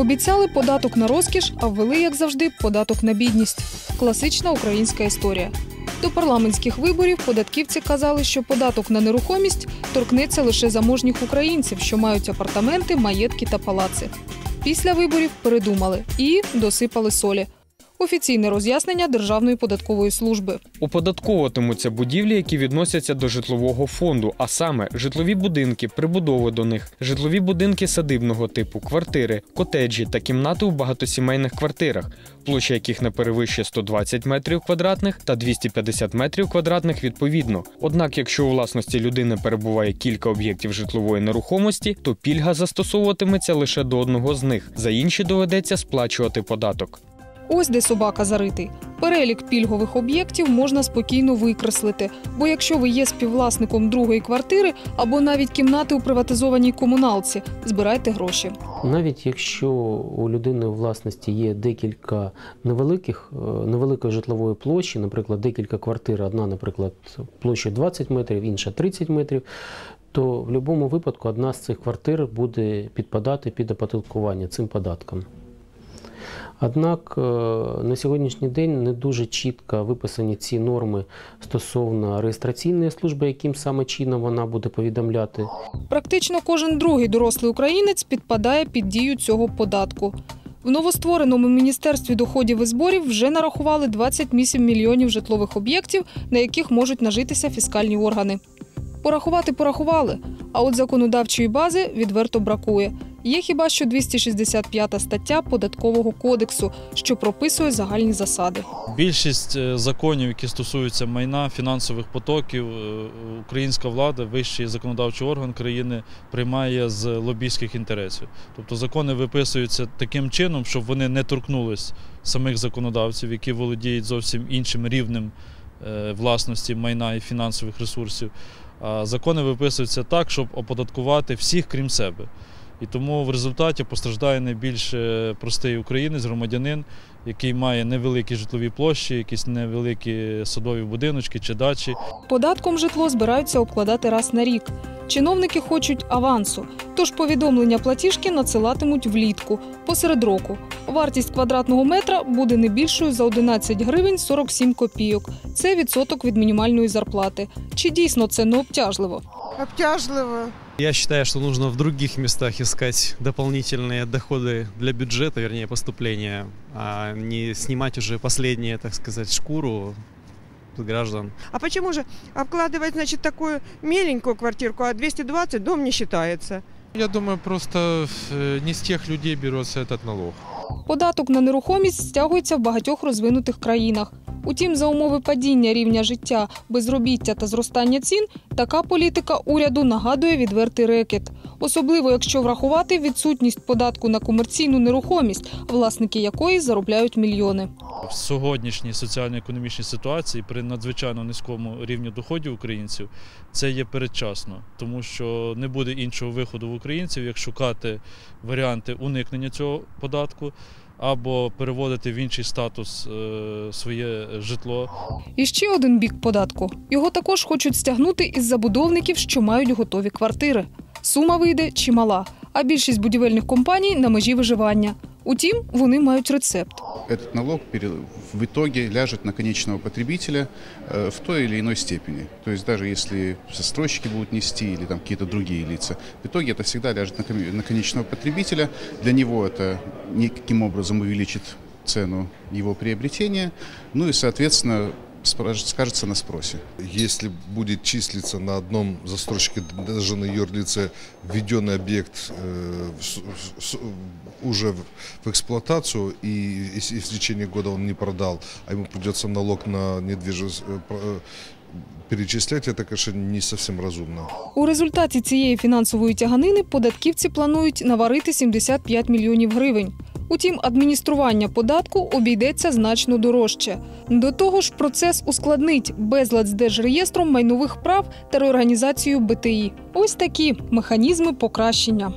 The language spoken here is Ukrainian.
Обіцяли податок на розкіш, а ввели, як завжди, податок на бідність. Класична українська історія. До парламентських виборів податківці казали, що податок на нерухомість торкнеться лише заможніх українців, що мають апартаменти, маєтки та палаци. Після виборів передумали і досипали солі. Офіційне роз'яснення Державної податкової служби. Оподатковуватимуться будівлі, які відносяться до житлового фонду, а саме житлові будинки, прибудови до них, житлові будинки садибного типу, квартири, котеджі та кімнати у багатосімейних квартирах, площа яких не перевищує 120 метрів квадратних та 250 метрів квадратних відповідно. Однак, якщо у власності людини перебуває кілька об'єктів житлової нерухомості, то пільга застосовуватиметься лише до одного з них. За інші доведеться сплачувати податок. Ось де собака заритий. Перелік пільгових об'єктів можна спокійно викреслити, бо якщо ви є співвласником другої квартири або навіть кімнати у приватизованій комуналці, збирайте гроші. Навіть якщо у людини у власності є декілька невеликих, е, невеликої житлової площі, наприклад, декілька квартир, одна, наприклад, площею 20 метрів, інша 30 метрів, то в будь-якому випадку одна з цих квартир буде підпадати під оподаткування цим податком. Однак е, на сьогоднішній день не дуже чітко виписані ці норми стосовно реєстраційної служби, яким саме чином вона буде повідомляти. Практично кожен другий дорослий українець підпадає під дію цього податку. В новоствореному міністерстві доходів і зборів вже нарахували 28 мільйонів житлових об'єктів, на яких можуть нажитися фіскальні органи. Порахувати порахували, а от законодавчої бази відверто бракує. Є хіба що 265 стаття податкового кодексу, що прописує загальні засади. Більшість е, законів, які стосуються майна, фінансових потоків, е, українська влада, вищий законодавчий орган країни приймає з лобійських інтересів. Тобто закони виписуються таким чином, щоб вони не торкнулись самих законодавців, які володіють зовсім іншим рівнем е, власності майна і фінансових ресурсів. А закони виписуються так, щоб оподаткувати всіх, крім себе. І тому в результаті постраждає найбільш простий українець, громадянин, який має невеликі житлові площі, якісь невеликі садові будиночки чи дачі. Податком житло збираються обкладати раз на рік. Чиновники хочуть авансу, тож повідомлення платіжки надсилатимуть влітку, посеред року. Вартість квадратного метра буде не більшою за 11 гривень 47 копійок. Це відсоток від мінімальної зарплати. Чи дійсно це не обтяжливо? Обтяжливо. Я считаю, что нужно в других местах искать дополнительные доходы для бюджета, вернее, поступления, а не снимать уже последние, так сказать, шкуру с граждан. А почему же обкладывать, значит, такую меленькую квартирку, а 220 дом не считается? Я думаю, просто э, не с тех людей берется этот налог. Податок на нерухомість стягується в багатьох розвинутих країнах. Утім, за умови падіння рівня життя, безробіття та зростання цін, така політика уряду нагадує відвертий рекет. Особливо, якщо врахувати відсутність податку на комерційну нерухомість, власники якої заробляють мільйони. В сьогоднішній соціально-економічній ситуації при надзвичайно низькому рівні доходів українців це є передчасно, тому що не буде іншого виходу в українців, як шукати варіанти уникнення цього податку або переводити в інший статус е, своє житло. І ще один бік податку. Його також хочуть стягнути із забудовників, що мають готові квартири. Сума вийде чимала, а більшість будівельних компаній на межі виживання. Утім, вони мають рецепт. Этот налог пере- в итоге ляжет на конечного потребителя э, в той или иной степени. То есть даже если застройщики будут нести или там какие-то другие лица, в итоге это всегда ляжет на, коми- на конечного потребителя. Для него это никаким образом увеличит цену его приобретения, ну и, соответственно, спра- скажется на спросе. Если будет числиться на одном застройщике, даже на юрлице, введенный объект э, в с- в с- уже в в эксплуатацию, и если в течение года он не продал, а ему придется налог на недвижимость э, про- э, перечислять, это, конечно, не совсем разумно. У результаті цієї фінансової тяганини податківці планують наварити 75 мільйонів гривень. Утім, адміністрування податку обійдеться значно дорожче. До того ж, процес ускладнить безлад з держреєстром майнових прав та реорганізацію БТІ. Ось такі механізми покращення.